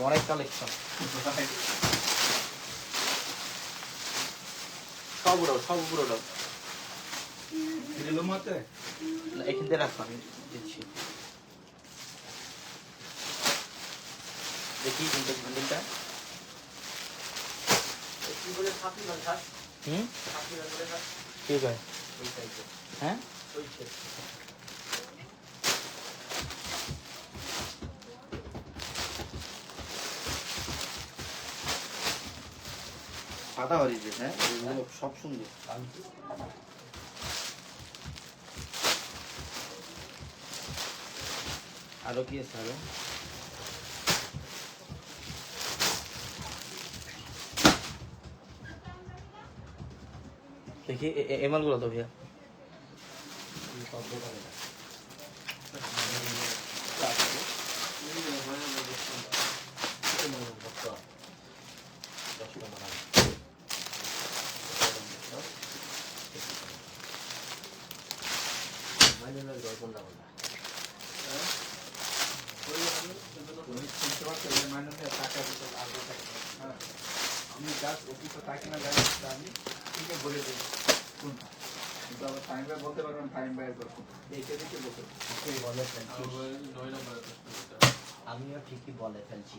অনেক কালেকশন সব উড়াও সব উপরে উড়াও। এখান থেকে রাখো আমি দিচ্ছি। দেখি কোনটা হ্যান্ডেলটা কি বলে ছাতি না ঘাস হুম ছাতি না বলে ঘাস ঠিক আছে হ্যাঁ সাদা হরিজে হ্যাঁ? এগুলো সব সুন্দর। আরও কি আছে আরও? দেখি এমালগুলো তো ভাইয়া তুমি চিনতে পারছ এই মানে টাকা দিতে আগে টাকা হ্যাঁ আমি জাস্ট অফিসে থাকি না জানি আমি ঠিক আছে বলে দিই কোনটা কিন্তু আবার টাইম বাই বলতে পারবেন টাইম বাই করব দেখে দেখে বলতে বলে ফেলছি আমিও ঠিকই বলে ফেলছি।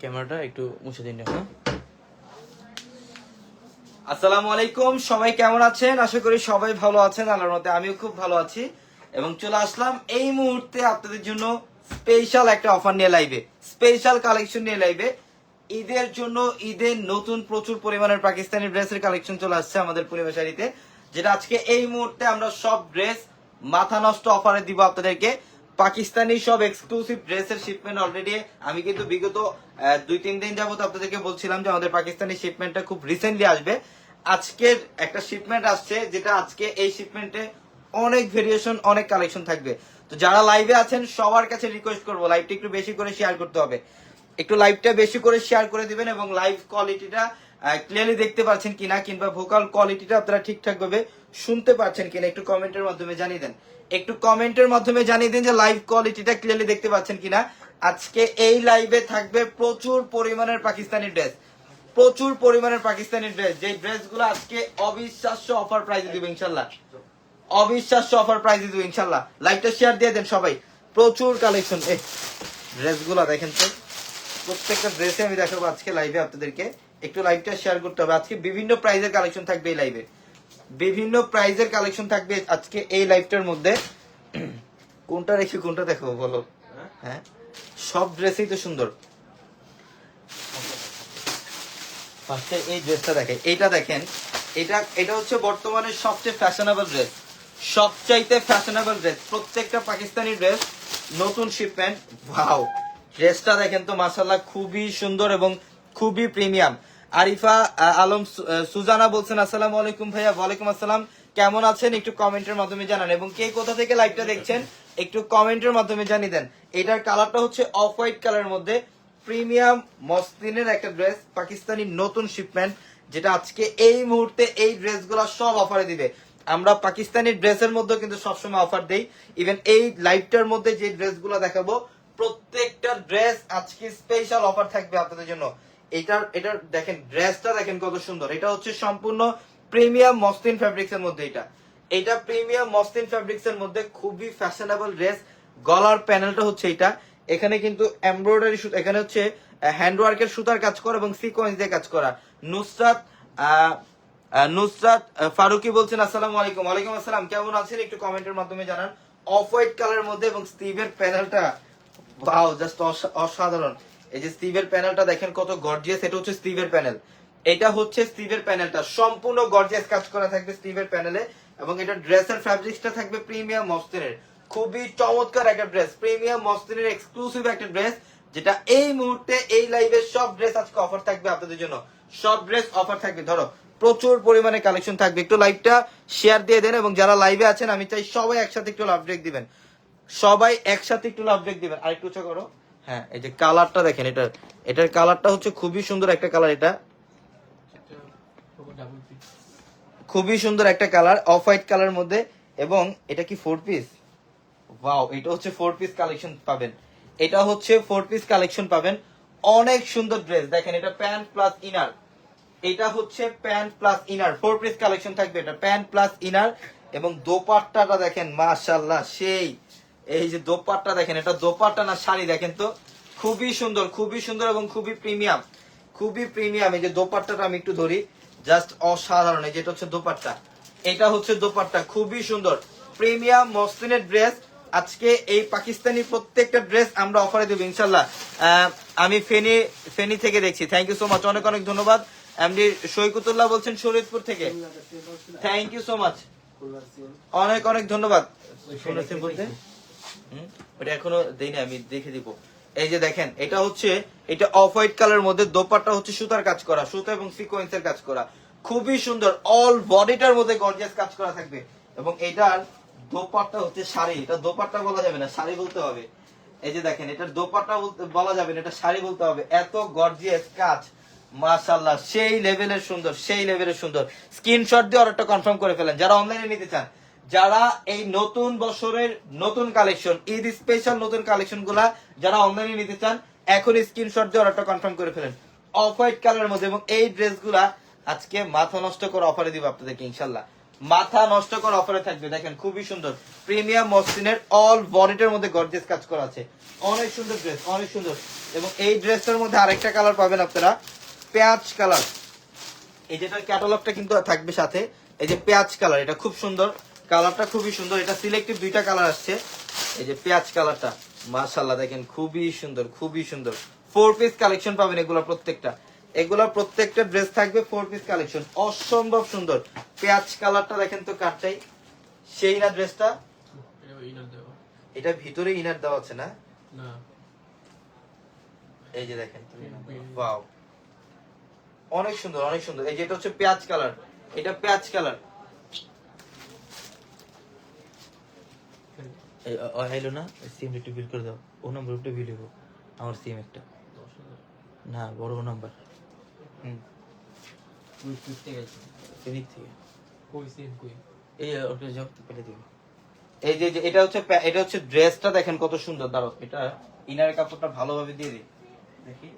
ক্যামেরাটা একটু মুছে দিন হ্যাঁ? আসসালামু আলাইকুম, সবাই কেমন আছেন? আশা করি সবাই ভালো আছেন, আল্লাহর মতে আমিও খুব ভালো আছি। এবং চলে আসলাম এই মুহূর্তে আপনাদের জন্য স্পেশাল একটা অফার নিয়ে লাইভে স্পেশাল কালেকশন নিয়ে লাইভে ঈদের জন্য ঈদের নতুন প্রচুর পরিমাণের পাকিস্তানি ড্রেসের কালেকশন চলে আসছে আমাদের পরিবেশ শাড়িতে। যেটা আজকে এই মুহূর্তে আমরা সব ড্রেস মাথা নষ্ট অফারে দিব আপনাদেরকে। পাকিস্তানি সব এক্সক্লুসিভ ড্রেসের শিপমেন্ট অলরেডি আমি কিন্তু বিগত দুই, তিন দিন যাবত আপনাদেরকে বলছিলাম যে আমাদের পাকিস্তানি শিপমেন্টটা খুব রিসেন্টলি আসবে। আজকের একটা শিপমেন্ট আসছে, যেটা আজকে এই শিপমেন্টে অনেক ভেরিয়েশন অনেক কালেকশন থাকবে। তো যারা লাইভে আছেন, সবার কাছে রিকোয়েস্ট করব লাইভটা একটু বেশি করে শেয়ার করতে হবে। একটু লাইভটা বেশি করে শেয়ার করে দিবেন এবং লাইভ কোয়ালিটিটা ক্লিয়ারলি দেখতে পাচ্ছেন কিনা, কিংবা ভোকাল কোয়ালিটিটা আপনারা ঠিকঠাক ভাবে শুনতে পাচ্ছেন কিনা, একটু কমেন্টের মাধ্যমে জানিয়ে দেন। একটু কমেন্টের মাধ্যমে জানিয়ে দিন যে লাইভ কোয়ালিটিটা ক্লিয়ারলি দেখতে পাচ্ছেন কিনা। আজকে এই লাইভে থাকবে প্রচুর পরিমাণের পাকিস্তানি ড্রেস প্রচুর পরিমাণের পাকিস্তানি ড্রেস যে ড্রেসগুলো আজকে অবিশ্বাস্য অফার প্রাইজে দিবে, ইনশাল্লাহ। অবিশ্বাস্য অফার প্রাইজে দিবে, ইনশাল্লাহ। লাইভটা শেয়ার দিয়ে দেন সবাই। প্রচুর কালেকশন এ ড্রেসগুলো দেখেন তো, প্রত্যেকটা ড্রেসে আমি দেখাবো আজকে লাইভে আপনাদেরকে। একটু লাইভটা শেয়ার করতে হবে। আজকে বিভিন্ন প্রাইজের কালেকশন থাকবে এই লাইভে বিভিন্ন প্রাইজের কালেকশন থাকবে আজকে এই লাইভটার মধ্যে। কোনটা রেখে কোনটা দেখাবো বলো? হ্যাঁ? সব ড্রেসই তো সুন্দর। ফার্স্টে এই ড্রেসটা দেখেন। এইটা দেখেন। এটা এটা হচ্ছে বর্তমানে সবচেয়ে ফ্যাশনেবল ড্রেস সবচাইতে ফ্যাশনেবল ড্রেস প্রত্যেকটা পাকিস্তানি ড্রেস নতুন শিপমেন্ট ভাও ড্রেসটা দেখেন তো মাসাল্লাহ খুবই সুন্দর এবং খুবই প্রিমিয়াম আরিফা আলম সুজানা বলছেন, আসসালামু আলাইকুম ভাইয়া, ওয়ালাইকুম আসসালাম। কেমন আছেন? একটু কমেন্টের মাধ্যমে জানান এবং কে কোথা থেকে লাইভটা দেখছেন, একটু কমেন্টের মাধ্যমে জানিয়ে দেন। এটার কালারটা হচ্ছে অফ হোয়াইট কালারের মধ্যে প্রিমিয়াম মসলিনের একটা ড্রেস পাকিস্তানি নতুন শিপমেন্ট যেটা আজকে এই মুহূর্তে এই ড্রেসগুলো সব অফারে দিবে। আমরা পাকিস্তানি ড্রেসের মধ্যে কিন্তু সবসময় অফার দেই। ইভেন এই লাইভটার মধ্যে যে ড্রেসগুলো দেখাবো, প্রত্যেকটা ড্রেস আজকে স্পেশাল অফার থাকবে আপনাদের জন্য। এটার এটার দেখেন, ড্রেসটা দেখেন কত সুন্দর। এটা হচ্ছে সম্পূর্ণ প্রিমিয়াম মসলিন ফ্যাব্রিক্স এর মধ্যে এটা। এটা প্রিমিয়াম মসলিন ফ্যাব্রিক্স এর মধ্যে খুবই ফ্যাশনেবল ড্রেস গলার প্যানেলটা হচ্ছে এটা। এখানে কিন্তু এমব্রয়ডারি এখানে হচ্ছে হ্যান্ডওয়ার্কের সুতার কাজ করা এবং সিকোয়েন্স দিয়ে কাজ করা। নুসরাত নুসরাত ফারুকি বলছেন, আসসালামু আলাইকুম। ওয়ালাইকুম আসসালাম, কেমন আছেন? একটু কমেন্টের মাধ্যমে জানান। অফ হোয়াইট কালারের মধ্যে এবং স্টিভের প্যানেলটা। ওয়াও জাস্ট অসাধারণ। এই যে স্টিভের প্যানেলটা দেখেন কত গর্জিয়াস এটা হচ্ছে স্টিভের প্যানেল এটা হচ্ছে স্টিভের প্যানেলটা সম্পূর্ণ গর্জিয়াস কাজ করা থাকবে স্টিভের প্যানেলে এবং এটা ড্রেসের ফ্যাব্রিক্সটা থাকবে প্রিমিয়াম মসলিনের। খুবই চমৎকার একটা ড্রেস প্রিমিয়াম মসলিনের এক্সক্লুসিভ একটা ড্রেস যেটা এই মুহূর্তে, এই লাইভের সব ড্রেস আজকে অফার থাকবে আপনাদের জন্য। সব ড্রেস অফার থাকবে। ধরো, প্রচুর পরিমাণে কালেকশন থাকবে। একটু লাইভটা শেয়ার দিয়ে দেন এবং যারা লাইভে আছেন, আমি চাই সবাই একসাথে একটু লাভ ব্রেক দিবেন। সবাই একসাথে একটু লাভ ব্রেক দিবেন। আর একটু করো। হ্যাঁ এই যে কালারটা দেখেন, এটার এটার কালারটা হচ্ছে খুবই সুন্দর একটা কালার এটা। খুবই সুন্দর একটা কালার, অফ হোয়াইট কালার মধ্যে, এবং এটা কি ফোর পিস ওয়াও এটা হচ্ছে ফোর পিস কালেকশন পাবেন। এটা হচ্ছে ফোর পিস কালেকশন পাবেন। অনেক সুন্দর ড্রেস দেখেন এটা প্যান্ট প্লাস ইনার এটা হচ্ছে pant plus inner four piece collection থাকবে এটা প্যান্ট প্লাস ইনার এবং দোপাট্টাটা দেখেন মাশাল্লাহ সেই। এই যে দোপাট্টা দেখেন, এটা দোপাট্টা না শাড়ি দেখেন তো। খুবই সুন্দর খুবই সুন্দর এবং খুবই প্রিমিয়াম। খুবই প্রিমিয়াম, এই যে দোপাট্টাটা আমি একটু ধরি। জাস্ট অসাধারণ, এই যেটা হচ্ছে দোপাট্টা। এটা হচ্ছে দোপাট্টা, খুবই সুন্দর। প্রিমিয়াম মসলিনের ড্রেস। আজকে এই পাকিস্তানি প্রত্যেকটা ড্রেস আমরা অফারে দেবো, ইনশাল্লাহ। আমি ফেনি ফেনি থেকে দেখছি। থ্যাংক ইউ সো মাচ অনেক অনেক ধন্যবাদ। এমডি সৈকতুল্লাহ বলছেন শরীয়তপুর থেকে। থ্যাংক ইউ সো মাচ অনেক অনেক ধন্যবাদ। বলতে ওটা এখনও দেইনি আমি দেখে দিব। এই যে দেখেন, এটা হচ্ছে, এটা অফ হোয়াইট কালার মধ্যে দোপাট্টা হচ্ছে সুতার কাজ করা, সুতা এবং সিকোয়েন্সের কাজ করা। খুবই সুন্দর অল বডিটার মধ্যে গর্জিয়াস কাজ করা থাকবে। এবং এটার দোপাট্টা হচ্ছে শাড়ি, এটা দোপাট্টা বলা যাবে না, শাড়ি বলতে হবে। এই যে দেখেন, এটার দোপাট্টা বলা যাবে না, এটা শাড়ি বলতে হবে। এত গর্জিয়াস কাজ মাশাল্লাহ সেই লেভেলের সুন্দর, সেই লেভেলের সুন্দর। স্ক্রিনশট দিয়ে অর্ডারটা কনফার্ম করে ফেলেন। যারা অনলাইনে নিতে চান যারা এই নতুন বছরের নতুন কালেকশন ঈদ স্পেশাল নতুন কালেকশনগুলা যারা অনলাইনে নিতে চান এখন স্ক্রিনশট দিয়ে অর্ডারটা কনফার্ম করে ফেলেন। অফ হোয়াইট কালারের মধ্যে এবং এই ড্রেসগুলা আজকে মাথা নষ্ট করে অফারে দিব আপনাদেরকে ইনশাল্লাহ মাথা নষ্ট করে অফারে থাকবে, দেখেন খুবই সুন্দর। প্রিমিয়াম মসলিনের অল বডিটার মধ্যে গর্জেস কাজ করা আছে। অনেক সুন্দর ড্রেস অনেক সুন্দর। এবং এই ড্রেসটার মধ্যে আরেকটা কালার পাবেন আপনারা, পেঁয়াজ কালার এই যেটার ক্যাটালগটা কিন্তু থাকবে সাথে, এই যে পেঁয়াজ কালার এটা খুব সুন্দর। কালারটা খুবই সুন্দর। এটা সিলেক্টিভ দুইটা কালার আসছে। এই যে পেঁয়াজ কালারটা মাশাল্লাহ দেখেন খুবই সুন্দর খুবই সুন্দর। ফোর পিস কালেকশন পাবেন এগুলো প্রত্যেকটা। এগুলো প্রত্যেকটা ড্রেস থাকবে ফোর পিস কালেকশন অসম্ভব সুন্দর। পেঁয়াজ কালারটা দেখেন তো কাটটাই। সেই না ড্রেসটা এটা ভিতরে ইনার দেওয়া আছে না? এই যে দেখেন ওয়াও অনেক সুন্দর অনেক সুন্দর। এই যে এটা হচ্ছে পেঁয়াজ কালার। এটা পেঁয়াজ কালার। হ্যালো না সিম একটু বিল করে দাও। ও নম্বর একটু বিল দেবো আমার সিম একটা। না বড় নাম্বার হুম। ফিনিক থেকে। এই ওটা যাও পেলে দিবি। এই যে যে এটা হচ্ছে এটা হচ্ছে ড্রেসটা দেখেন কত সুন্দর দাঁড়ো এটা ইনার কাপড়টা ভালোভাবে দিয়ে দিই। দেখি।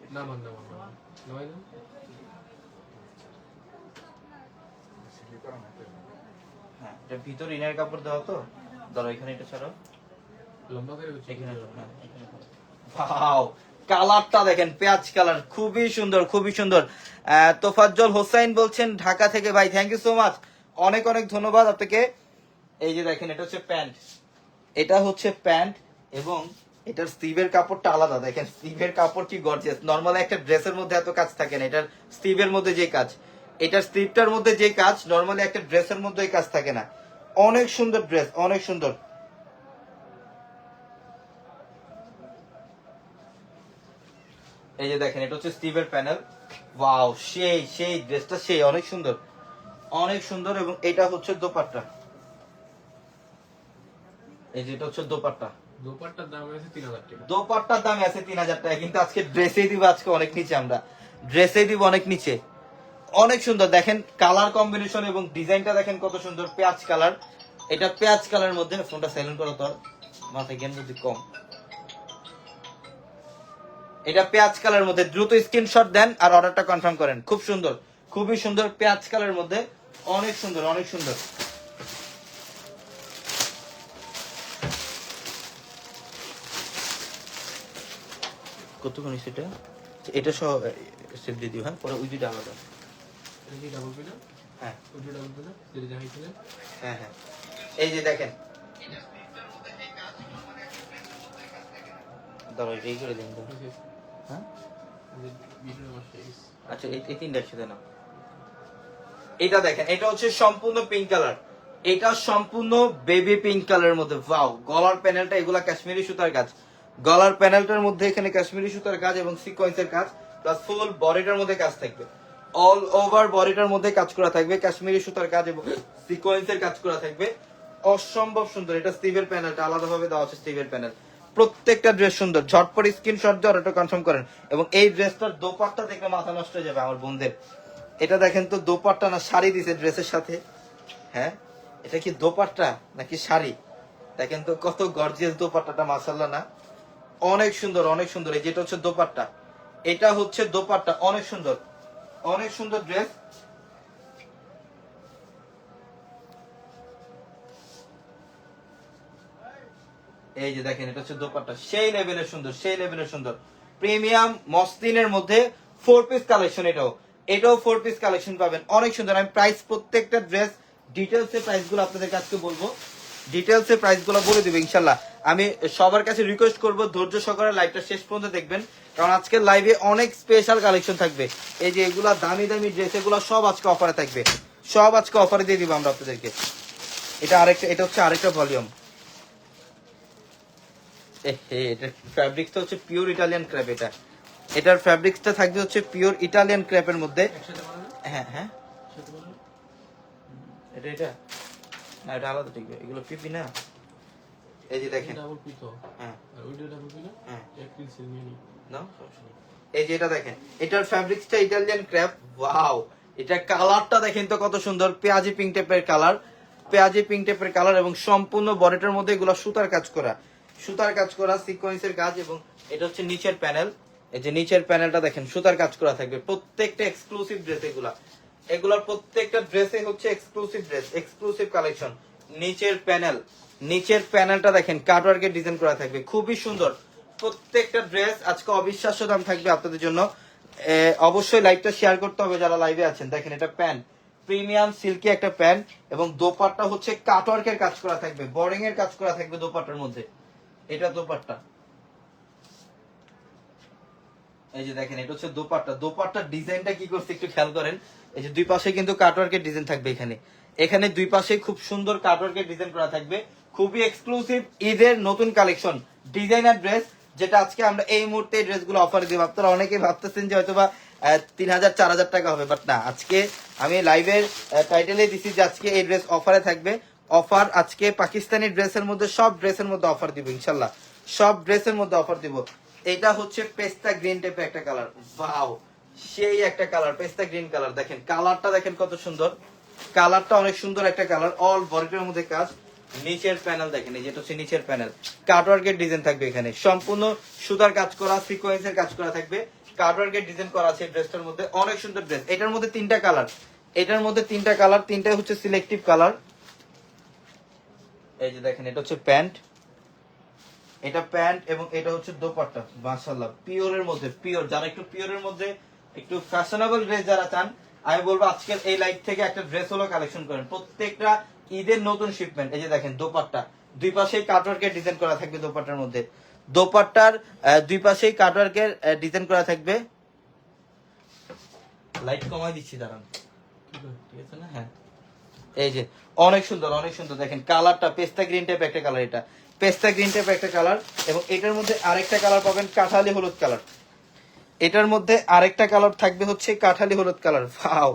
হ্যাঁ এটা ভিতরে ইনার কাপড় দেওয়া তো। ধরো এখানে এটা এখানে। কালারটা দেখেন পেঁয়াজ কালার খুবই সুন্দর খুবই সুন্দর। তোফাজ্জল হোসাইন বলছেন ঢাকা থেকে ভাই থ্যাংক ইউ সো মাচ অনেক অনেক ধন্যবাদ আপনাকে। এই যে দেখেন এটা হচ্ছে প্যান্ট। এটা হচ্ছে প্যান্ট এবং এটার স্টিভের কাপড়টা আলাদা। দেখেন স্টিভের কাপড় কি গর্জিয়াস নর্মালি একটা ড্রেসের মধ্যে এত কাজ থাকে না। এটার স্টিভের মধ্যে যে কাজ। এটার স্টিভটার মধ্যে যে কাজ নর্মালি একটা ড্রেসের মধ্যে এই কাজ থাকে না। অনেক সুন্দর ড্রেস অনেক সুন্দর। এই যে দেখেন এটা হচ্ছে স্টিভের প্যানেল ওয়াও সেই সেই ড্রেসটা সেই অনেক সুন্দর। অনেক সুন্দর এবং এটা হচ্ছে দোপাট্টা। এই যে এটা হচ্ছে দোপাট্টা। দোপাট্টার দাম আছে তিন হাজার টাকা। দোপাট্টার দাম আছে তিন হাজার টাকা কিন্তু আজকে ড্রেসেই দিব আজকে অনেক নিচে আমরা। ড্রেসেই দিব অনেক নিচে। অনেক সুন্দর। দেখেন কালার কম্বিনেশন এবং ডিজাইনটা দেখেন কত সুন্দর। পেঁয়াজ কালার এটা পেঁয়াজ কালার মধ্যে ফোনটা সাইলেন্ট করো তোর মাথায় জ্ঞান যদি কম। এটা পেঁয়াজ কালার মধ্যে। দ্রুত স্ক্রিনশট দেন আর অর্ডারটা কনফার্ম করেন। খুব সুন্দর। খুবই সুন্দর পেঁয়াজ কালারের মধ্যে। অনেক সুন্দর অনেক সুন্দর। কতক্ষণ সেটা এটা? সহ সেট দিয়ে দিও হ্যাঁ? পরে ওই দুইটা আলাদা। ডাবল হ্যাঁ। ওইটা ডাবল পিনা যেটা দেখাইছিলেন হ্যাঁ হ্যাঁ। এই যে দেখেন। দাঁড়াও এই করে দিন হ্যাঁ? আচ্ছা এই এই তিনটা একসাথে না এটা দেখেন এটা হচ্ছে সম্পূর্ণ পিঙ্ক কালার এটা সম্পূর্ণ বেবি পিঙ্ক কালারের মধ্যে। ওয়াও গলার প্যানেলটা এগুলা কাশ্মীরি সুতার কাজ। গলার প্যানেলটার মধ্যে এখানে কাশ্মীরি সুতার কাজ এবং সিকোয়েন্সের কাজ প্লাস ফুল বডিটার মধ্যে কাজ থাকবে। অল ওভার বডিটার মধ্যে কাজ করা থাকবে, কাশ্মীরি সুতার কাজ এবং সিকোয়েন্সের কাজ করা থাকবে। অসম্ভব সুন্দর, এটা স্টিভের প্যানেলটা আলাদাভাবে দেওয়া আছে স্টিভের প্যানেল প্রত্যেকটা ড্রেস সুন্দর, ঝটপট স্ক্রিনশট দিয়ে অর্ডারটা কনফার্ম করেন। এবং এই ড্রেসটার দোপাট্টা দেখলে মাথা নষ্ট হয়ে যাবে আমার বোনদের। এটা দেখেন তো, দোপাট্টা না, শাড়ি দিছে ড্রেসের সাথে। হ্যাঁ? এটা কি দোপাট্টা নাকি শাড়ি? দেখেন তো, কত গর্জিয়াস দোপাট্টাটা মাসাল্লাহ না। অনেক সুন্দর অনেক সুন্দর, এই যেটা হচ্ছে দোপাট্টা। এটা হচ্ছে দোপাট্টা, অনেক সুন্দর। অনেক সুন্দর ড্রেস। এই যে দেখেন, এটা হচ্ছে দোপাট্টা। সেই লেভেলের সুন্দর, সেই লেভেলের সুন্দর। প্রিমিয়াম মসলিনের মধ্যে ফোর পিস কালেকশন এটাও। এটাও ফোর পিস কালেকশন পাবেন। অনেক সুন্দর। আমি প্রাইস প্রত্যেকটা ড্রেস ডিটেলস এর প্রাইসগুলো আপনাদের কাছে বলব। ডিটেলস এর প্রাইসগুলো বলে দিব, ইনশাল্লাহ। আমি সবার কাছে রিকোয়েস্ট করব ধৈর্য সহকারে লাইভটা শেষ পর্যন্ত দেখবেন। কারণ আজকের লাইভে অনেক স্পেশাল কালেকশন থাকবে। এই যে এগুলা দামি দামি ড্রেস এগুলো সব আজকে অফারে থাকবে। সব আজকে অফারে দিয়ে দিব আমরা আপনাদেরকে। এটা আরেকটা এটা হচ্ছে আরেকটা ভলিউম ফ্যাব্রিক্সটা হচ্ছে পিওর ইটালিয়ান ক্র্যাপ এটা। এটার ফ্যাব্রিক্সটা থাকবে হচ্ছে পিওর ইটালিয়ান ক্র্যাপের মধ্যে। হ্যাঁ হ্যাঁ। এটা এটা? না এটা আলাদা টিকবে। এগুলো পিপি না? এই যে দেখেন। ডাবল পিতো হ্যাঁ। আর ওইটা ডাবল পিনা হ্যাঁ। এক পিক্সেল মিনি নাও এই যে এটা দেখেন এটার ফ্যাব্রিক্সটা ক্র্যাপ ওয়াও এটা কালারটা দেখেন তো কত সুন্দর পেঁয়াজি পিঙ্ক টাইপের কালার পেঁয়াজি পিঙ্ক টাইপের কালার এবং সম্পূর্ণ বডিটার মধ্যে এগুলো সুতার কাজ করা। সুতার কাজ করা সিকোয়েন্সের কাজ এবং এটা হচ্ছে নিচের প্যানেল এই যে নিচের প্যানেলটা দেখেন সুতার কাজ করা থাকবে। প্রত্যেকটা এক্সক্লুসিভ ড্রেস এগুলা। এগুলোর প্রত্যেকটা ড্রেসে হচ্ছে এক্সক্লুসিভ ড্রেস এক্সক্লুসিভ কালেকশন নিচের প্যানেল নিচের প্যানেলটা দেখেন কাটওয়ার্কের ডিজাইন করা থাকবে। খুবই সুন্দর। প্রত্যেকটা ড্রেস আজকে অবিশ্বাস্য দাম থাকবে আপনাদের জন্য। অবশ্যই লাইভটা শেয়ার করতে হবে যারা লাইভে আছেন। দেখেন, এটা প্যান প্রিমিয়াম সিল্কি একটা প্যান এবং দোপাট্টা হচ্ছে কাটওয়ার্কের কাজ করা থাকবে বোরিং এর কাজ করা থাকবে দোপাট্টার মধ্যে। এটা দোপাট্টা। এই যে দেখেন, এটা হচ্ছে দোপাট্টা। দোপাট্টার ডিজাইনটা কি করছে একটু খেয়াল করেন। এই যে দুই পাশে কিন্তু কাটওয়ার্কের ডিজাইন থাকবে এখানে। এখানে দুই পাশে খুব সুন্দর কাটওয়ার্কের ডিজাইন করা থাকবে। খুবই এক্সক্লুসিভ ঈদের নতুন কালেকশন ডিজাইনার ড্রেস যেটা আজকে আমরা এই মুহূর্তে এই ড্রেসগুলো অফার দিব আপনারা অনেকেই ভাবতেছেন যে হয়তো বা তিন হাজার, চার হাজার টাকা হবে বাট না, আজকে আমি লাইভের টাইটেলে দিছি যে আজকে এই ড্রেস অফারে থাকবে। অফার আজকে পাকিস্তানি ড্রেসের মধ্যে, সব ড্রেসের মধ্যে অফার দিব, ইনশাল্লাহ। সব ড্রেসের মধ্যে অফার দিব। এটা হচ্ছে পেস্তা গ্রিন টাইপের একটা কালার বাও সেই একটা কালার পেস্তা গ্রিন কালার দেখেন কালারটা দেখেন কত সুন্দর। কালারটা অনেক সুন্দর একটা কালার অল বর্গের মধ্যে কাজ। নিচের প্যানেল দেখেন, এই যেটা হচ্ছে নিচের প্যানেল। কাটওয়ার্কের ডিজাইন থাকবে এখানে। সম্পূর্ণ সুতার কাজ করা সিকোয়েন্সের কাজ করা থাকবে। কাটওয়ার্কের ডিজাইন করা আছে ড্রেসটার মধ্যে। অনেক সুন্দর ড্রেস এটার মধ্যে তিনটা কালার এটার মধ্যে তিনটা কালার তিনটাই হচ্ছে সিলেক্টিভ কালার এই যে দেখেন, এটা হচ্ছে প্যান্ট। এটা প্যান্ট এবং এটা হচ্ছে দোপাট্টা। মাশাআল্লাহ, পিওরের মধ্যে, পিওর। যারা একটু পিওরের মধ্যে, একটু ফ্যাশনেবল ড্রেস যারা চান, আমি বলব আজকের এই লাইট থেকে একটা ড্রেস হলো কালেকশন করেন। প্রত্যেকটা ঈদের নতুন শিপমেন্ট এই যে দেখেন দোপাট্টা, দুই পাশেই কাটওয়ার্কের ডিজাইন করা থাকবে দোপাট্টার মধ্যে। দোপাট্টার দুই পাশেই কাটওয়ার্কের ডিজাইন করা থাকবে। লাইট কমাই দিচ্ছি, দাঁড়ান। হ্যাঁ। এই যে, অনেক সুন্দর অনেক সুন্দর। দেখেন কালারটা পেস্তা গ্রিন টাইপ একটা কালার এটা। পেস্তা গ্রিন টাইপ একটা কালার এবং এটার মধ্যে আরেকটা কালার পাবেন কাঠালি হলুদ কালার এটার মধ্যে আরেকটা কালার থাকবে হচ্ছে কাঠালি হলুদ কালার ভাও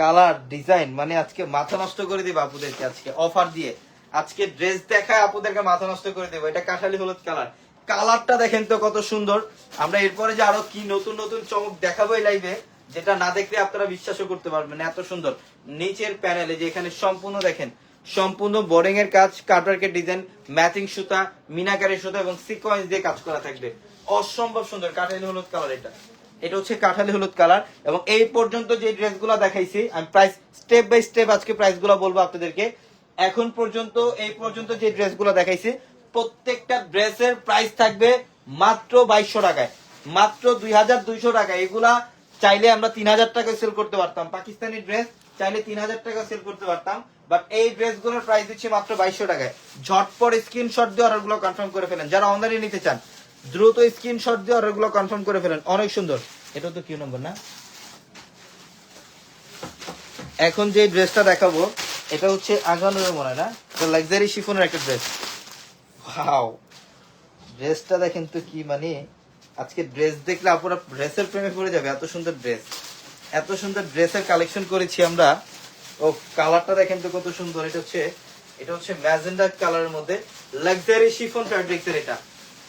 কালার, ডিজাইন মানে আজকে মাথা নষ্ট করে দিবে আপুদেরকে আজকে অফার দিয়ে। আজকে ড্রেস দেখায় আপুদেরকে মাথা নষ্ট করে দেবো, এটা কাঠালি হলুদ কালার। কালারটা দেখেন তো কত সুন্দর। আমরা এরপরে যে আরও কি নতুন নতুন চমক দেখাবো এই লাইভে যেটা না দেখলে আপনারা বিশ্বাসও করতে পারবেন এত সুন্দর। নিচের প্যানেলে যে এখানে সম্পূর্ণ দেখেন, সম্পূর্ণ বোর্ডিং এর কাজ কাটওয়ার্কের ডিজাইন ম্যাচিং সুতা মিনাকারি সুতা এবং সিকোয়েন্স দিয়ে কাজ করা থাকবে। অসম্ভব সুন্দর, কাঠালি হলুদ কালার এটা। এটা হচ্ছে কাঠালি হলুদ কালার এবং এই পর্যন্ত যে ড্রেসগুলো দেখাইছি, আমি প্রাইস স্টেপ বাই স্টেপ আজকে প্রাইসগুলো বলব আপনাদেরকে। এখন পর্যন্ত, এই পর্যন্ত যে ড্রেসগুলো দেখাইছি, প্রত্যেকটা ড্রেসের প্রাইস থাকবে মাত্র বাইশশো টাকায়। মাত্র দুই হাজার দুইশো টাকা এগুলা চাইলে আমরা তিন হাজার টাকা সেল করতে পারতাম। পাকিস্তানি ড্রেস চাইলে তিন হাজার টাকা সেল করতে পারতাম। বাট এই ড্রেসগুলোর প্রাইস দিচ্ছি মাত্র বাইশশো টাকায়। ঝটপট স্ক্রিনশট দিয়ে অর্ডারগুলো কনফার্ম করে ফেলেন। যারা অনলাইনে নিতে চান দ্রুত স্ক্রিনশট দিয়ে অর্ডারগুলো কনফার্ম করে ফেলেন। অনেক সুন্দর। এটা তো কিউ নম্বর না? এখন যে ড্রেসটা দেখাবো, এটা হচ্ছে আগানোর মনে না? এটা লাক্সারি শিফনের একটা ড্রেস ওয়াও ড্রেসটা দেখেন তো কি মানে? আজকে ড্রেস দেখলে আপনারা ড্রেসের প্রেমে পড়ে যাবে, এত সুন্দর ড্রেস এত সুন্দর ড্রেসের কালেকশন করেছি আমরা। ও কালারটা দেখেন তো কত সুন্দর। এটা হচ্ছে এটা হচ্ছে ম্যাজেন্ডা কালারের মধ্যে লাক্সারি শিফন ফ্যাব্রিক্সের এটা।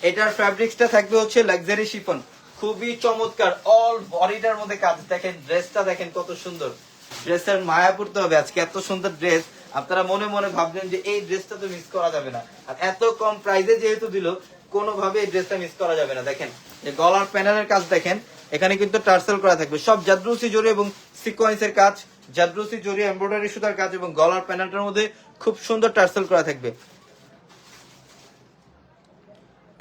এটার ফ্যাব্রিক্সটা থাকবে হচ্ছে লাক্সারি শিফন খুবই চমৎকার। অল বডিটার মধ্যে কাজ। দেখেন ড্রেসটা দেখেন কত সুন্দর। ড্রেসের মায়া পড়তে হবে। আজকে এত সুন্দর ড্রেস আপনারা মনে মনে ভাবলেন যে এই ড্রেসটা তো মিস করা যাবে না। আর এত কম প্রাইসে যেহেতু দিল, কোনোভাবে এই ড্রেসটা মিস করা যাবে না। দেখেন, এই গলার প্যানেলের কাজ দেখেন। এখানে কিন্তু টার্সেল করা থাকবে। সব জাদ্রুসি জড়ি এবং সিকোয়েন্সের কাজ। জাদ্রুসি জড়ি এমব্রয়ডারি সুতার কাজ এবং গলার প্যানেলটার মধ্যে খুব সুন্দর টার্সেল করা থাকবে।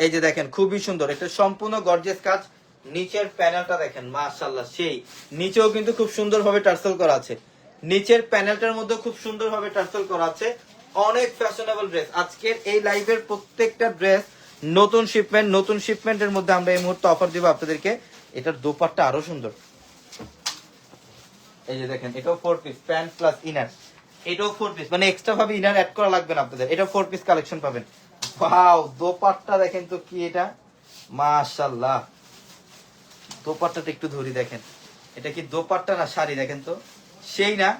এই যে দেখেন, খুবই সুন্দর। এটা সম্পূর্ণ গর্জিয়াস কাজ। নিচের প্যানেলটা দেখেন, মাশাআল্লাহ, সেই। নিচেও কিন্তু খুব সুন্দরভাবে টার্সেল করা আছে। নিচের প্যানেলটার মধ্যে খুব সুন্দরভাবে টার্সেল করা আছে। অনেক ফ্যাশনেবল ড্রেস আজকের এই লাইভের প্রত্যেকটা ড্রেস নতুন শিপমেন্ট নতুন শিপমেন্টের মধ্যে আমরা এই মুহূর্তে অফার দিব আপনাদেরকে। এটার দোপাট্টা আরও সুন্দর। এই যে দেখেন, এটাও four piece pant plus inner এটাও ফোর পিস মানে এক্সট্রা ভাবে ইনার অ্যাড করা লাগবে না আপনাদের। এটা ফোর পিস কালেকশন পাবেন। ওয়াও দোপাট্টা দেখেন তো কি এটা? মাশাআল্লাহ। দোপাট্টাটা একটু ধরি দেখেন। এটা কি দোপাট্টা না শাড়ি দেখেন তো? সেই না?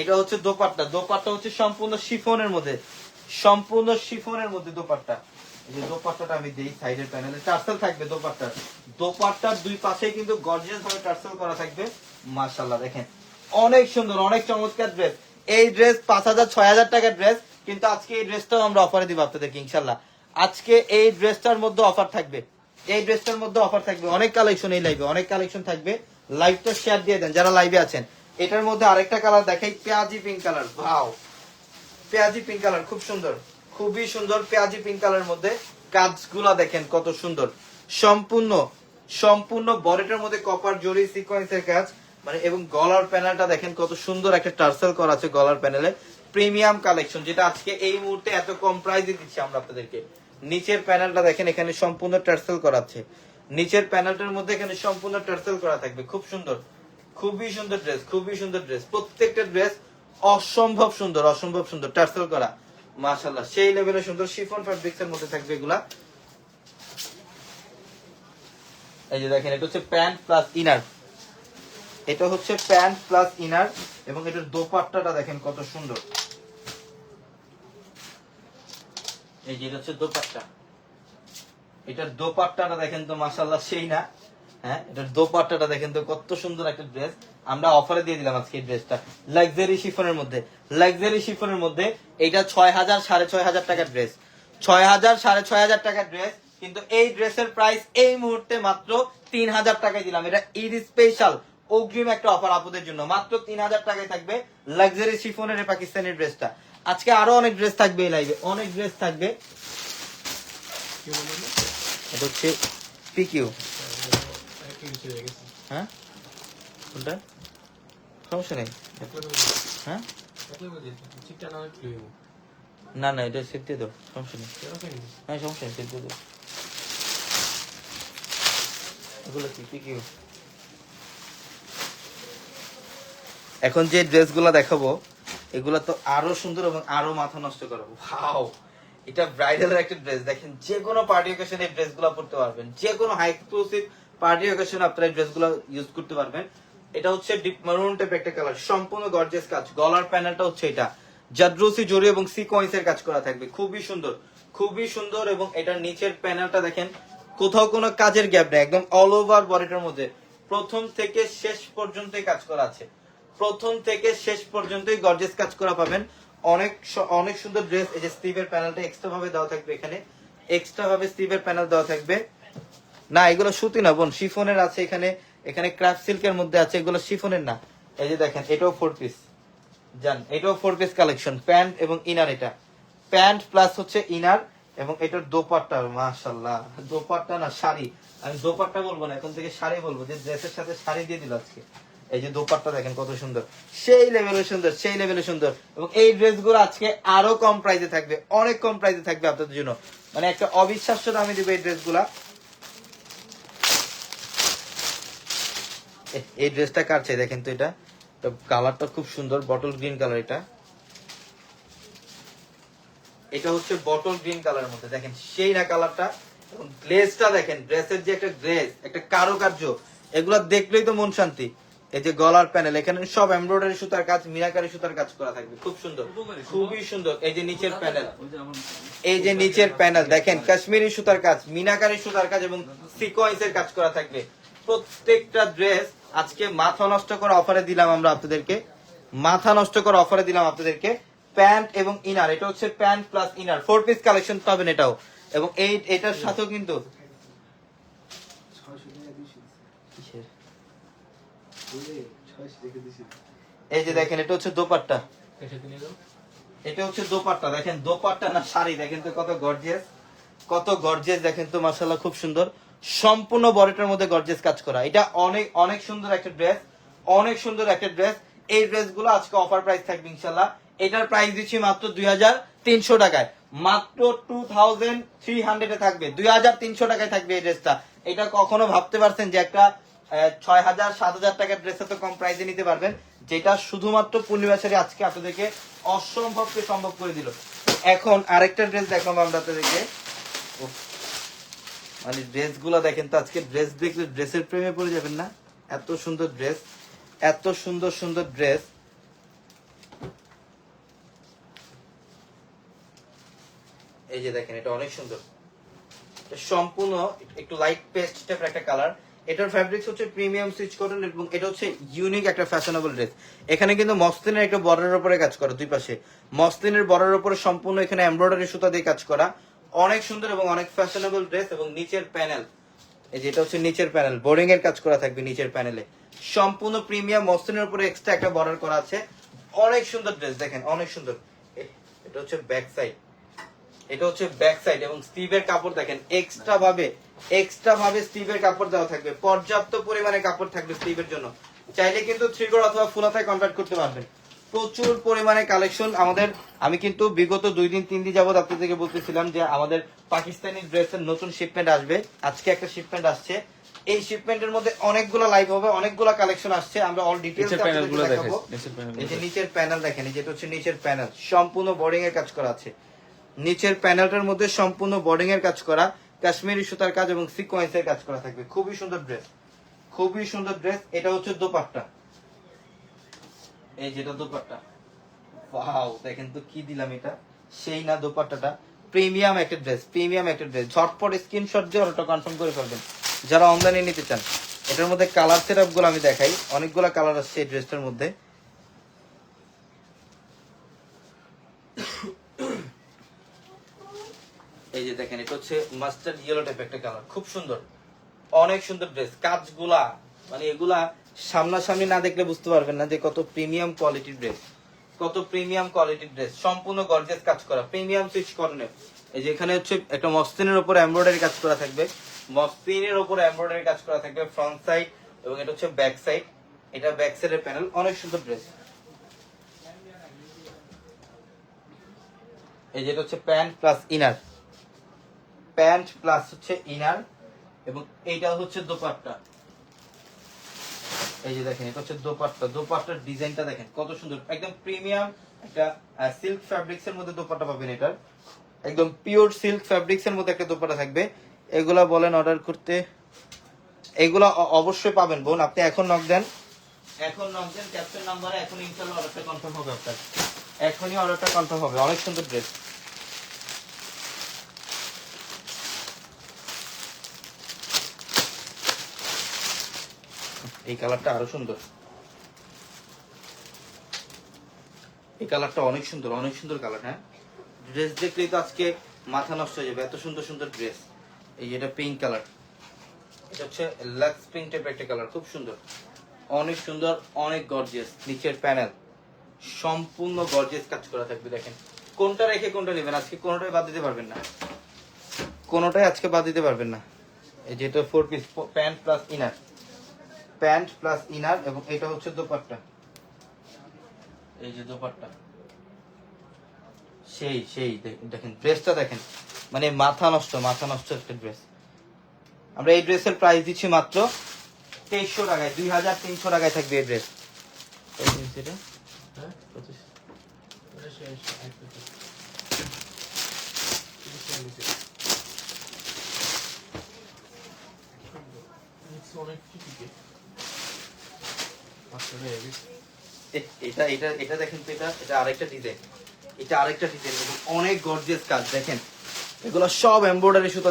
এটা হচ্ছে দোপাট্টা। দোপাট্টা হচ্ছে সম্পূর্ণ শিফনের মধ্যে। সম্পূর্ণ শিফনের মধ্যে দোপাট্টা। এই যে দোপাট্টাটা আমি দেই সাইডের প্যানেলে। টার্সেল থাকবে দোপাট্টার দোপাট্টার দুই পাশে কিন্তু গর্জিয়াস ভাবে টার্সেল করা থাকবে। মাশাআল্লাহ, দেখেন। অনেক সুন্দর, অনেক চমৎকার ড্রেস এই ড্রেস পাঁচ হাজার, ছয় হাজার টাকার ড্রেস কিন্তু আজকে এই ড্রেসটাও আমরা অফারে দিব আপনাদেরকে ইনশাল্লাহ আজকে এই ড্রেসটার মধ্যে অফার থাকবে। এই ড্রেসটার মধ্যে অফার থাকবে। অনেক কালেকশন এই লাইভে অনেক কালেকশন থাকবে। লাইভটা শেয়ার দিয়ে দেন, যারা লাইভে আছেন। এটার মধ্যে আরেকটা কালার দেখাই, পেঁয়াজি পিঙ্ক কালার ভাও পেঁয়াজি পিঙ্ক কালার খুব সুন্দর। খুবই সুন্দর পেঁয়াজি পিঙ্ক কালারের মধ্যে কাজগুলা দেখেন, কত সুন্দর। সম্পূর্ণ সম্পূর্ণ বডিটার মধ্যে কপার জরি সিকোয়েন্সের কাজ। মানে এবং গলার প্যানেলটা দেখেন, কত সুন্দর একটা টার্সেল করা আছে গলার প্যানেলে প্রিমিয়াম কালেকশন, যেটা আজকে এই মুহূর্তে এত কম প্রাইসে দিচ্ছি আমরা আপনাদেরকে। নিচের প্যানেলটা দেখেন, এখানে সম্পূর্ণ টার্সেল করা আছে নিচের প্যানেলটার মধ্যে এখানে সম্পূর্ণ টার্সেল করা থাকবে। খুব সুন্দর, খুবই সুন্দর ড্রেস খুবই সুন্দর ড্রেস প্রত্যেকটা ড্রেস অসম্ভব সুন্দর অসম্ভব সুন্দর টার্সেল করা। মাশাল্লাহ সেই লেভেলের সুন্দর শিফন ফ্যাব্রিক্স এর মধ্যে থাকবে এগুলা। এই যে দেখেন, এটা হচ্ছে প্যান্ট প্লাস ইনার এটা হচ্ছে প্যান্ট প্লাস ইনার এবং এটার দোপাট্টাটা দেখেন কত সুন্দর। এই যে এটা হচ্ছে দোপাট্টা। এটার দোপাট্টাটা দেখেন তো মাশাল্লাহ সেই না। হ্যাঁ এটার দোপাট্টাটা দেখেন তো কত সুন্দর একটা ড্রেস। আমরা অফারে দিয়ে দিলাম আজকে ড্রেসটা। লাক্সারি শিফনের মধ্যে। লাক্সারি শিফনের মধ্যে এটা ছয় হাজার, সাড়ে ছয় হাজার টাকার ড্রেস। ছয় হাজার, সাড়ে ছয় হাজার টাকার ড্রেস, কিন্তু এই ড্রেসের প্রাইস এই মুহূর্তে মাত্র তিন হাজার টাকায় দিলাম। এটা ঈদ স্পেশাল অগ্রিম একটা অফার আপুদের জন্য। মাত্র তিন হাজার টাকায় থাকবে লাক্সারি শিফনের পাকিস্তানি ড্রেসটা আজকে আরও অনেক ড্রেস থাকবে এই লাইভে অনেক ড্রেস থাকবে। হচ্ছে পিকিউ হয়ে? সমস্যা নেই। হ্যাঁ? না না, এটা সেট দিয়ে সমস্যা নেই। হ্যাঁ সমস্যা নেই এগুলো কি পিকিউ এখন যে ড্রেসগুলো দেখাবো, এগুলো তো আরও সুন্দর এবং আরও মাথা নষ্ট করো। ওয়াও এটা ব্রাইডাল একটা ড্রেস দেখেন, যে কোনো পার্টি অকেশনে এই ড্রেসগুলো পরতে পারবেন। যে কোনো হাই এক্সক্লুসিভ পার্টি অকেশনে আপনারা এই ড্রেসগুলো ইউজ করতে পারবেন। এটা হচ্ছে ডিপ মারুন টাইপ একটা কালার সম্পূর্ণ গর্জিয়াস কাজ। গলার প্যানেলটা হচ্ছে এটা। জাদ্রোসি, জরি এবং সিকোয়েন্সের কাজ করা থাকবে। খুবই সুন্দর। খুবই সুন্দর এবং এটার নিচের প্যানেলটা দেখেন, কোথাও কোনো কাজের গ্যাপ নেই। একদম অল ওভার বডিটার মধ্যে। প্রথম থেকে শেষ পর্যন্তই কাজ করা আছে। প্রথম থেকে শেষ পর্যন্তই গর্জেস কাজ করা পাবেন। অনেক অনেক সুন্দর ড্রেস এই যে স্টিভের প্যানেলটা এক্সট্রা ভাবে দেওয়া থাকবে এখানে। এক্সট্রা ভাবে স্টিভের প্যানেল দেওয়া থাকবে। না, এগুলো সুতি না, বোন, শিফনের আছে এখানে। এখানে ক্রাফট সিল্কের মধ্যে আছে, এগুলো শিফনের না। এই যে দেখেন, এটাও ফোর পিস জান, এটাও ফোর পিস কালেকশন প্যান্ট এবং ইনার এটা। প্যান্ট প্লাস হচ্ছে ইনার এবং এটার দোপাট্টা মাশাল্লাহ দোপাট্টা না, শাড়ি। আমি দোপাট্টা বলব না, এখন থেকে শাড়ি বলব, যে ড্রেসের সাথে শাড়ি দিয়ে দিল আজকে। এই যে দোপাট্টা দেখেন কত সুন্দর। সেই লেভেলে সুন্দর, সেই লেভেলে সুন্দর। এবং এই ড্রেসগুলো আজকে আরও কম প্রাইসে থাকবে, অনেক কম প্রাইসে থাকবে আপনাদের জন্য। মানে একটা অবিশ্বাস্য দামে দিবে এই ড্রেসগুলা। এ- এই ড্রেসটা কার চাই দেখেন তো এটা? কালারটা খুব সুন্দর বটল গ্রিন কালার এটা। এটা হচ্ছে বটল গ্রিন কালারের মধ্যে। দেখেন, সেই না কালারটা। এবং গ্লেজটা দেখেন ড্রেসের যে একটা গ্লেজ একটা কারুকার্য, এগুলো দেখলেই তো মন শান্তি। এই যে গলার প্যানেল, এখানে সব এমব্রয়ডারি সুতার কাজ, মিনাকারি সুতার কাজ করা থাকবে। খুব সুন্দর, খুবই সুন্দর। এই যে নিচের প্যানেল, এই যে নিচের প্যানেল, দেখেন, কাশ্মীরি সুতার কাজ, মিনাকারি সুতার কাজ এবং সিকোয়েন্সের কাজ করা থাকবে। প্রত্যেকটা ড্রেস আজকে মাথা নষ্ট করে অফারে দিলাম আমরা আপনাদেরকে। মাথা নষ্ট করে অফারে দিলাম আপনাদেরকে। প্যান্ট এবং ইনার, এটা হচ্ছে pant plus inner. Four piece collection পাবেন এটাও। এবং এই, এটার সাথেও কিন্তু এই দেখেন, এটা হচ্ছে দোপাট্টা। এটা হচ্ছে দোপাট্টা, দেখেন, দোপাট্টা না শাড়ি, দেখেন তো কত গর্জিয়াস কত গর্জিয়াস দেখেন তো মাসাল্লাহ খুব সুন্দর। সম্পূর্ণ বডিটার মধ্যে গর্জিয়াস কাজ করা। এটা অনেক অনেক সুন্দর একটা ড্রেস অনেক সুন্দর একটা ড্রেস এই ড্রেসগুলো আজকে অফার প্রাইস থাকবে ইনশাল্লাহ এটার প্রাইস দিচ্ছি মাত্র দুই হাজার তিনশো টাকায়। মাত্র টু থাউজেন্ড থ্রি হান্ড্রেডে থাকবে। দুই হাজার তিনশো টাকায় থাকবে এই ড্রেসটা এটা কখনো ভাবতে পারছেন যে একটা ছয় হাজার, সাত হাজার টাকার ড্রেসে তো কম প্রাইসে নিতে পারবেন, যেটা শুধুমাত্র পূর্ণিমাশারি আজকে আপনাদেরকে অসম্ভবকে সম্ভব করে দিল। এখন আরেকটা ড্রেস দেখাবো আমরা আপনাদেরকে। মানে ড্রেসগুলো দেখেন তো, আজকে ড্রেস দেখলে ড্রেসের প্রেমে পড়ে যাবেন না? এত সুন্দর ড্রেস এত সুন্দর সুন্দর ড্রেস এই যে দেখেন, এটা অনেক সুন্দর। সম্পূর্ণ একটু লাইট পেস্ট টাইপের একটা কালার এটার ফ্যাব্রিক্স হচ্ছে প্রিমিয়াম সুইচ কটন এবং এটা হচ্ছে ইউনিক একটা ফ্যাশনেবল ড্রেস এখানে কিন্তু মসলিনের একটা বর্ডারের উপরে কাজ করা দুই পাশে। মসলিনের বর্ডারের উপরে সম্পূর্ণ এখানে এমব্রয়ডারি সুতা দিয়ে কাজ করা। অনেক সুন্দর এবং অনেক ফ্যাশনেবল ড্রেস এবং নিচের প্যানেল এই যেটা হচ্ছে নিচের প্যানেল বোর্ডিং এর কাজ করা থাকবে নিচের প্যানেলে সম্পূর্ণ প্রিমিয়াম মসলিনের উপরে এক্সট্রা একটা বর্ডার করা আছে। অনেক সুন্দর ড্রেস দেখেন, অনেক সুন্দর। এটা হচ্ছে ব্যাক সাইড এটা হচ্ছে ব্যাক সাইড এবং স্টিভের কাপড় দেখেন এক্সট্রা ভাবে এক্সট্রা ভাবে স্টিভের কাপড় দেওয়া থাকবে। পর্যাপ্ত পরিমাণে কাপড় থাকবে স্টিভের জন্য। চাইলে কিন্তু থ্রিগোর অথবা ফুলাথায় কনভার্ট করতে পারবেন। প্রচুর পরিমাণে কালেকশন আমাদের। আমি কিন্তু বিগত দুই দিন তিন দিন যাবত আপনাদেরকে বলতেছিলাম যে আমাদের পাকিস্তানি ড্রেসের নতুন শিপমেন্ট আসবে। আজকে একটা শিপমেন্ট আসছে। এই শিপমেন্টের মধ্যে অনেকগুলো লাইভ হবে অনেকগুলো কালেকশন আসছে। আমরা অল ডিটেইলসগুলো দেখাবো। এই যে নিচের প্যানেল দেখেন এই যেটা হচ্ছে নিচের প্যানেল সম্পূর্ণ বোর্ডিং এর কাজ করা আছে। নিচের প্যানেলটার মধ্যে সম্পূর্ণ বোর্ডিং এর কাজ করা, কাশ্মীরি সুতার কাজ এবং সিকোয়েন্স এর কাজ করা থাকবে। খুবই সুন্দর ড্রেস খুবই সুন্দর ড্রেস এটা হচ্ছে দোপাট্টা। এই যেটা দোপাট্টা। ওয়াও দেখেন তো কি দিলাম এটা। সেই না দোপাট্টাটা। প্রিমিয়াম একটা ড্রেস প্রিমিয়াম একটা ড্রেস ঝটপট স্ক্রিনশট দিয়ে ওটা কনফার্ম করে ফেলবেন। যারা অনলাইনে নিতে চান, এটার মধ্যে কালারগুলো আমি দেখাই। অনেকগুলো কালার আসছে এই ড্রেসটার মধ্যে। এই যে দেখেন, এটা হচ্ছে মাস্টার্ড ইয়েলো টাইপ একটা কালার খুব সুন্দর। অনেক সুন্দর ড্রেস কাজগুলা মানে এগুলা সামনাসামনি না দেখলে বুঝতে পারবেন না যে কত প্রিমিয়াম কোয়ালিটির ড্রেস কত প্রিমিয়াম কোয়ালিটির ড্রেস সম্পূর্ণ গর্জেস কাজ করা প্রিমিয়াম সুইচ কর্নে এই যে এখানে হচ্ছে একটা মসলিনের উপর এমব্রয়ডারি কাজ করা থাকবে মসলিনের উপর এমব্রয়ডারি কাজ করা থাকবে ফ্রন্ট সাইড এবং এটা হচ্ছে ব্যাক সাইড এটা ব্যাক সাইডের প্যানেল অনেক সুন্দর ড্রেস এই যেটা হচ্ছে pant plus inner pant plus হচ্ছে ইনার এবং এইটা হচ্ছে দোপাট্টা। এই যে দেখেন এটা হচ্ছে দোপাট্টা। দোপাট্টার ডিজাইনটা দেখেন কত সুন্দর। একদম প্রিমিয়াম একটা সিল্ক ফ্যাব্রিক্স এর মধ্যে দোপাট্টা পাবেন এটার একদম পিওর সিল্ক ফ্যাব্রিক্স এর মধ্যে একটা দোপাট্টা থাকবে। এগুলা বলেন অর্ডার করতে। এগুলা অবশ্যই পাবেন বোন আপনি এখন নক দেন। এখন নক দেন ক্যাপ্টেন নাম্বারে এখন ইনশাআল্লাহ অর্ডারটা কনফার্ম হবে আপনার। এখনই অর্ডারটা কনফার্ম হবে অনেক সুন্দর ড্রেস এই কালারটা আরও সুন্দর। এই কালারটা অনেক সুন্দর অনেক সুন্দর কালার হ্যাঁ? ড্রেস দেখলেই তো আজকে মাথা নষ্ট হয়ে যাবে, এত সুন্দর সুন্দর ড্রেস এই এটা পিঙ্ক কালার। এটা হচ্ছে লাক্স পিঙ্ক টাইপের একটা কালার, খুব সুন্দর। অনেক সুন্দর, অনেক গর্জিয়াস নিচের প্যানেল সম্পূর্ণ গর্জিয়াস কাজ করা থাকবে, দেখেন। কোনটা রেখে কোনটা নেবেন? আজকে কোনোটাই বাদ দিতে পারবেন না। কোনোটাই আজকে বাদ দিতে পারবেন না। এই যে এটা four piece pant plus inner pant plus inner এবং এটা হচ্ছে দোপাট্টা। এই যে দোপাট্টা। সেই সেই দেখেন ড্রেসটা দেখেন। মানে মাথা নষ্ট মাথা নষ্ট একটা ড্রেস আমরা এই ড্রেসের প্রাইস দিচ্ছি মাত্র তেইশশো টাকায় দুই হাজার তিনশো টাকায় থাকবে এই ড্রেস এটা সুতা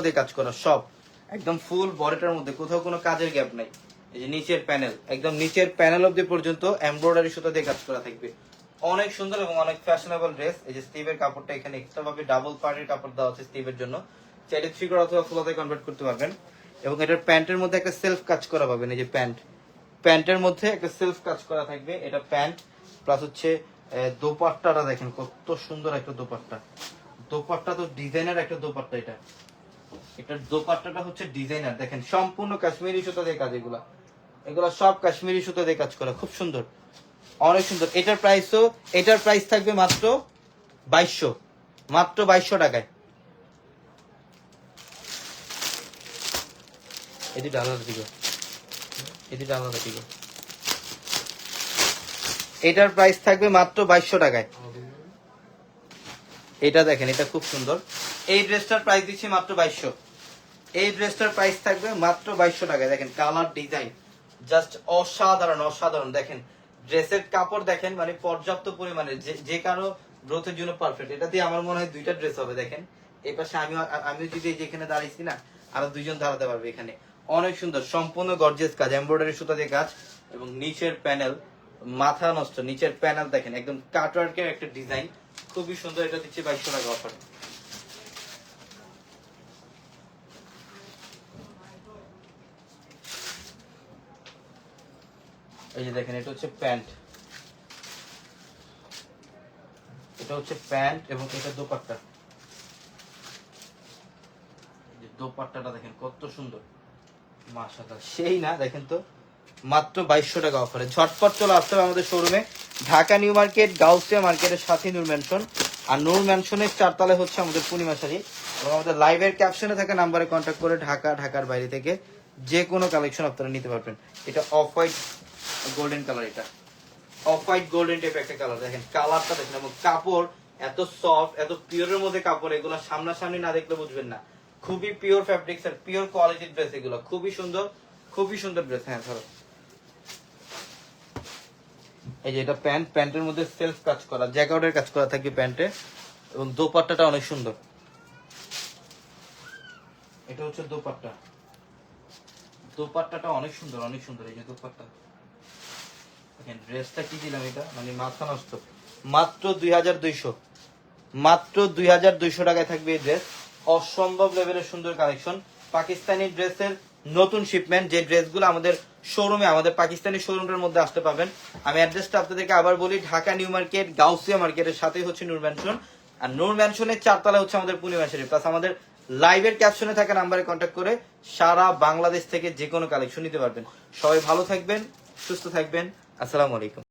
দিয়ে কাজ করা থাকবে। অনেক সুন্দর এবং অনেক এই যে স্টিভের কাপড়টা এখানে এক্সট্রা ভাবে ডাবল পার্টির কাপড় দেওয়া আছে স্টিভের জন্য। করতে পারবেন। এবং এটার প্যান্টের মধ্যে একটা সেলফ কাজ করা পাবেন, এই যে প্যান্ট প্যান্টের মধ্যে একটা সেলফ কাজ করা থাকবে, এটা প্যান্ট প্লাস হচ্ছে দোপাট্টাটা দেখেন কত সুন্দর একটা দোপাট্টা। দোপাট্টা তো ডিজাইনার একটা দোপাট্টা এটা। এটার দোপাট্টাটা হচ্ছে ডিজাইনার। দেখেন, সম্পূর্ণ কাশ্মীরি সুতা দিয়ে কাজ এগুলা। এগুলা সব কাশ্মীরি সুতা দিয়ে কাজ করা, খুব সুন্দর। অনেক সুন্দর। এটার প্রাইসও এটার প্রাইস থাকবে মাত্র বাইশশো। মাত্র বাইশশো টাকায়। এটি আলাদা দিকে। এটি আলাদা দিকে এটার প্রাইস থাকবে মাত্র বাইশশো টাকায়। এটা দেখেন, এটা খুব সুন্দর। এই ড্রেসটার প্রাইস দিচ্ছি মাত্র বাইশশো। এই ড্রেসটার প্রাইস থাকবে মাত্র বাইশশো টাকায়। দেখেন কালার ডিজাইন জাস্ট অসাধারণ অসাধারণ। দেখেন ড্রেসের কাপড় দেখেন মানে পর্যাপ্ত পরিমাণে। যে কারও গ্রোথের জন্য পারফেক্ট এটা দিয়ে আমার মনে হয় দুইটা ড্রেস হবে, দেখেন। এই পাশে আমি আমি যদি এই যে দাঁড়িয়েছি না, আরও দুইজন দাঁড়াতে পারবে এখানে। অনেক সুন্দর, সম্পূর্ণ গর্জিয়াস কাজ এমব্রয়ডারি সুতা দিয়ে কাজ, এবং নিচের প্যানেল মাথা নষ্ট, নিচের প্যানেল দেখেন, একদম কাটওয়ার্কের একটা ডিজাইন খুবই সুন্দর এটা দিচ্ছে বাইশশো টাকা অফার এই যে দেখেন, এটা হচ্ছে প্যান্ট এটা হচ্ছে প্যান্ট এবং এটা দোপাট্টা। দোপাট্টাটা দেখেন, কত সুন্দর। সেই না, দেখেন তো, মাত্র বাইশশো টাকা অফারে ঝটপট চলে আসতে হবে আমাদের শোরুমে ঢাকা নিউ মার্কেট, গাউসিয়া মার্কেটের সাথে নূর ম্যানশন আর নূর ম্যানশনের চারতলায় হচ্ছে আমাদের পূর্ণিমা শাড়ি। এবং আমাদের লাইভের ক্যাপশনে থাকা নাম্বারে কন্ট্যাক্ট করে ঢাকা, ঢাকার বাইরে থেকে যে কোনো কালেকশন আপনারা নিতে পারবেন। এটা অফ হোয়াইট গোল্ডেন কালার এটা। অফ হোয়াইট গোল্ডেন টাইপ একটা কালার দেখেন কালারটা দেখেন, এবং কাপড় এত সফট এত পিওরের মধ্যে কাপড়, এগুলো সামনাসামনি না দেখলে বুঝবেন না। খুবই পিওর ফ্যাব্রিক্স আর পিওর কোয়ালিটির ড্রেস এগুলো। খুবই সুন্দর খুবই সুন্দর ড্রেস হ্যাঁ ধরো। এই যে এটা প্যান্ট প্যান্টের মধ্যে সেলফ কাজ করা জ্যাকেটের কাজ করা থাকবে প্যান্টে এবং দোপাট্টাটা অনেক সুন্দর। এটা হচ্ছে দোপাট্টা। দোপাট্টাটা অনেক সুন্দর অনেক সুন্দর, এই যে দোপাট্টা। ড্রেসটা কি দিলাম এটা? মানে মাথা নষ্ট। মাত্র দুই হাজার দুইশো। মাত্র দুই হাজার দুইশো টাকায় থাকবে এই ড্রেস অসম্ভব লেভেলের সুন্দর কালেকশন পাকিস্তানি ড্রেসের নতুন শিপমেন্ট যে ড্রেসগুলো আমাদের শোরুমে আমাদের পাকিস্তানি শোরুমটার মধ্যে আসতে পাবেন আমি অ্যাড্রেসটা আপনাদেরকে আবার বলি, ঢাকা নিউ মার্কেট, গাউসিয়া মার্কেটের সাথেই হচ্ছে নূর ম্যানশন আর নূর ম্যানশনের চারতলা হচ্ছে আমাদের পূর্ণিমা শরীফ প্লাস আমাদের লাইভের ক্যাপশনে থাকা নাম্বারে কন্ট্যাক্ট করে সারা বাংলাদেশ থেকে যে কোনো কালেকশন নিতে পারবেন। সবাই ভালো থাকবেন, সুস্থ থাকবেন। আসসালামু আলাইকুম।